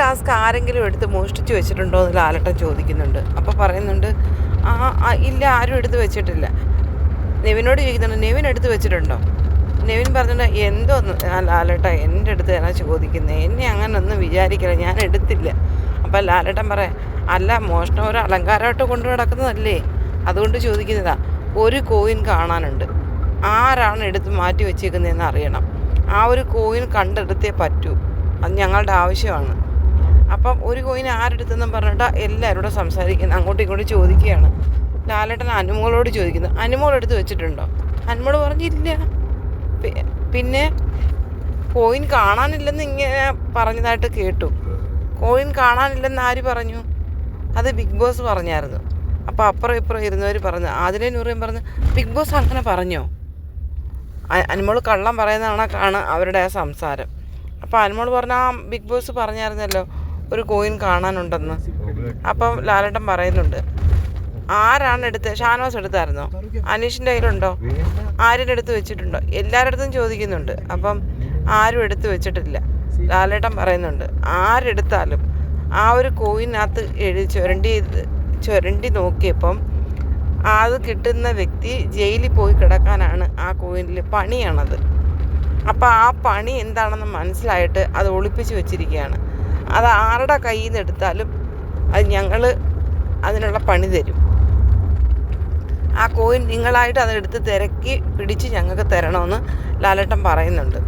Task ആരെങ്കിലും എടുത്ത് മോഷ്ടിച്ച് വെച്ചിട്ടുണ്ടോ എന്ന് ലാലട്ടൻ ചോദിക്കുന്നുണ്ട്. അപ്പോൾ പറയുന്നുണ്ട് ആ ഇല്ല ആരും എടുത്ത് വെച്ചിട്ടില്ല. നെവിനോട് ചോദിക്കുന്നുണ്ട് നെവിൻ എടുത്ത് വെച്ചിട്ടുണ്ടോ? നെവിൻ പറഞ്ഞിട്ട് എന്തോ ലാലേട്ട എന്റെ അടുത്ത് തന്നെ ചോദിക്കുന്നത് എന്നെ അങ്ങനെ ഒന്നും വിചാരിക്കില്ല ഞാൻ എടുത്തില്ല. അപ്പം ലാലട്ടൻ പറയാം അല്ല മോഷണം ഒരു അലങ്കാരമായിട്ട് കൊണ്ടു നടക്കുന്നതല്ലേ? അതുകൊണ്ട് ചോദിക്കുന്നതാ ഒരു കോയിൻ കാണാനുണ്ട്. ആരാണ് എടുത്ത് മാറ്റി വെച്ചേക്കുന്നതെന്ന് അറിയണം. ആ ഒരു കോയിൻ കണ്ടെടുത്തേ പറ്റൂ. അത് ഞങ്ങളുടെ ആവശ്യമാണ്. അപ്പം ഒരു കോയിൻ ആരെടുത്തെന്നും പറഞ്ഞിട്ട് എല്ലാവരോടും സംസാരിക്കുന്നു. അങ്ങോട്ടും ഇങ്ങോട്ടും ചോദിക്കുകയാണ്. ലാലേട്ടൻ അനുമോളോട് ചോദിക്കുന്നു. അനുമോൾ എടുത്ത് വെച്ചിട്ടുണ്ടോ? അനുമോൾ പറഞ്ഞില്ല. പിന്നെ കോയിൻ കാണാനില്ലെന്ന് ഇങ്ങനെ പറഞ്ഞതായിട്ട് കേട്ടു. കോയിൻ കാണാനില്ലെന്ന് ആര് പറഞ്ഞു? അത് ബിഗ് ബോസ് പറഞ്ഞായിരുന്നു. അപ്പോൾ അപ്പുറം ഇപ്പുറം ഇരുന്നവർ പറഞ്ഞു. ആതിരെ നൂറിയും പറഞ്ഞു. ബിഗ് ബോസ് അങ്ങനെ പറഞ്ഞോ? അനുമോൾ കള്ളം പറയുന്ന കണക്കാണ് അവരുടെ ആ സംസാരം. അപ്പോൾ അനുമോൾ പറഞ്ഞ ആ ബിഗ് ബോസ് പറഞ്ഞായിരുന്നല്ലോ. ഒരു കോയിൻ കാണാനുണ്ടെന്ന്. അപ്പം ലാലേട്ടൻ പറയുന്നുണ്ട്. ആരാണ് എടുത്ത് ഷാനവാസ് എടുത്തായിരുന്നോ? അനീഷിന്റെ കയ്യിലുണ്ടോ? ആരുടെ അടുത്ത് വെച്ചിട്ടുണ്ടോ? എല്ലാവരുടെ അടുത്തും ചോദിക്കുന്നുണ്ട്. അപ്പം ആരും എടുത്ത് വെച്ചിട്ടില്ല. ലാലേട്ടൻ പറയുന്നുണ്ട്. ആരെടുത്താലും ആ ഒരു കോയിനകത്ത് എഴുതി ചുരണ്ടി ചുരണ്ടി നോക്കിയപ്പം അത് കിട്ടുന്ന വ്യക്തി ജയിലിൽ പോയി കിടക്കാനാണ് ആ കോയിനിൽ പണിയാണത്. അപ്പോൾ ആ പണി എന്താണെന്ന് മനസ്സിലായിട്ട് അത് ഒളിപ്പിച്ച് വെച്ചിരിക്കുകയാണ്. അത് ആരുടെ കയ്യിൽ നിന്ന് എടുത്താലും അത് ഞങ്ങൾ അതിനുള്ള പണി തരും. ആ കോയിൻ നിങ്ങളായിട്ട് അതെടുത്ത് തിരക്കി പിടിച്ച് ഞങ്ങൾക്ക് തരണമെന്ന് ലാലേട്ടൻ പറയുന്നുണ്ട്.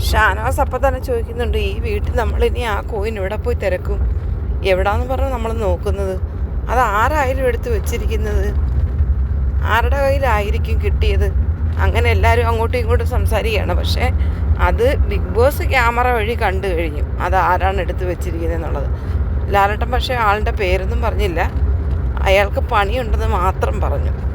ഷാനവാസ് അപ്പം തന്നെ ചോദിക്കുന്നുണ്ട് ഈ വീട്ടിൽ നമ്മളിനി ആ കോയിൻ എവിടെ പോയി തിരക്കും? എവിടാന്ന് പറഞ്ഞ് നമ്മൾ നോക്കുന്നത്? അത് ആരായാലും എടുത്ത് വെച്ചിരിക്കുന്നത്? ആരുടെ കയ്യിലായിരിക്കും കിട്ടിയത്? അങ്ങനെ എല്ലാവരും അങ്ങോട്ടും ഇങ്ങോട്ടും സംസാരിക്കുകയാണ്. പക്ഷേ അത് ബിഗ് ബോസ് ക്യാമറ വഴി കണ്ടു കഴിഞ്ഞു. അത് ആരാണ് എടുത്തു വെച്ചിരിക്കുന്നത് എന്നുള്ളത്. ലാലട്ടൻ പക്ഷേ ആളുടെ പേരൊന്നും പറഞ്ഞില്ല. അയാൾക്ക് പണിയുണ്ടെന്ന് മാത്രം പറഞ്ഞു.